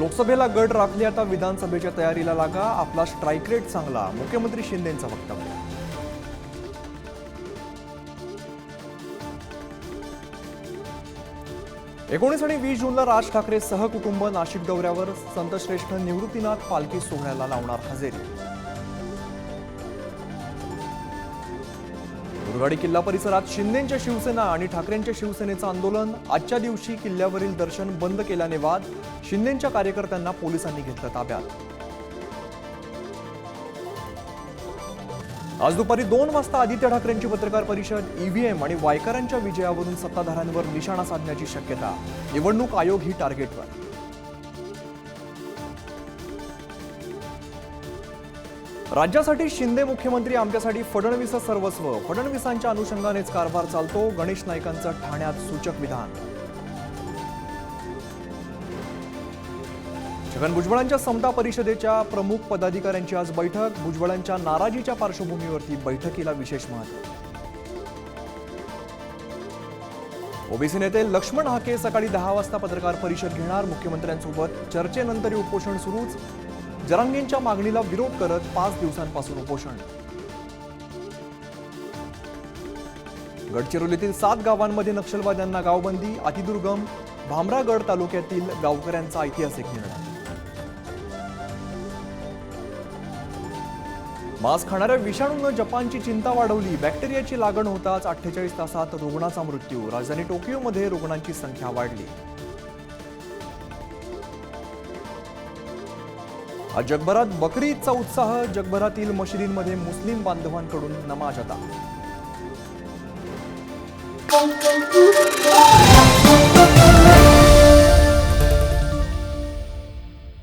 लोकसभेला गड राखली आता विधानसभेच्या तयारीला लागा. आपला स्ट्राईक रेट चांगला. मुख्यमंत्री शिंदेंचं वक्तव्य. एकोणीस आणि वीस जूनला राज ठाकरे सहकुटुंब नाशिक दौऱ्यावर. संतश्रेष्ठ निवृत्तीनाथ पालखी सोहळ्याला लावणार हजेरी. दुर्गाडी किल्ला परिसरात शिंदेच्या शिवसेना आणि ठाकरेंच्या शिवसेनेचं आंदोलन. आजच्या दिवशी किल्ल्यावरील दर्शन बंद केल्याने वाद. शिंदेच्या कार्यकर्त्यांना पोलिसांनी घेतलं ताब्यात. आज दुपारी दोन वाजता आदित्य ठाकरेंची पत्रकार परिषद ईव्हीएम आणि वायकरांच्या विजयावरून सत्ताधाऱ्यांवर निशाणा साधण्याची शक्यता. निवडणूक आयोग ही टार्गेटवर राज्यासाठी शिंदे मुख्यमंत्री आमच्यासाठी फडणवीस सर्वस्व. फडणवीसांच्या अनुषंगानेच कारभार चालतो गणेश नाईकांचं ठाण्यात सूचक विधान. छगन भुजबळांच्या समता परिषदेच्या प्रमुख पदाधिकाऱ्यांची आज बैठक. भुजबळांच्या नाराजीच्या पार्श्वभूमीवरती बैठकीला विशेष महत्त्व ओबीसी नेते लक्ष्मण हाके सकाळी दहा वाजता पत्रकार परिषद घेणार. मुख्यमंत्र्यांसोबत चर्चेनंतरही उपोषण सुरूच. जरांगेंच्या मागणीला विरोध करत पाच दिवसांपासून उपोषण. गडचिरोलीतील सात गावांमध्ये नक्षलवाद्यांना गावबंदी अतिदुर्गम भामरागड तालुक्यातील गावकऱ्यांचा ऐतिहासिक निर्णय. मांस खाणाऱ्या विषाणूनं जपानची चिंता वाढवली. बॅक्टेरियाची लागण होताच अठ्ठेचाळीस तासात रुग्णाचा मृत्यू. राजधानी टोकियोमध्ये रुग्णांची संख्या वाढली. जगभरात बकरी ईदचा उत्साह जगभरातील मशिदींमध्ये मुस्लिम बांधवांकडून नमाज अदा.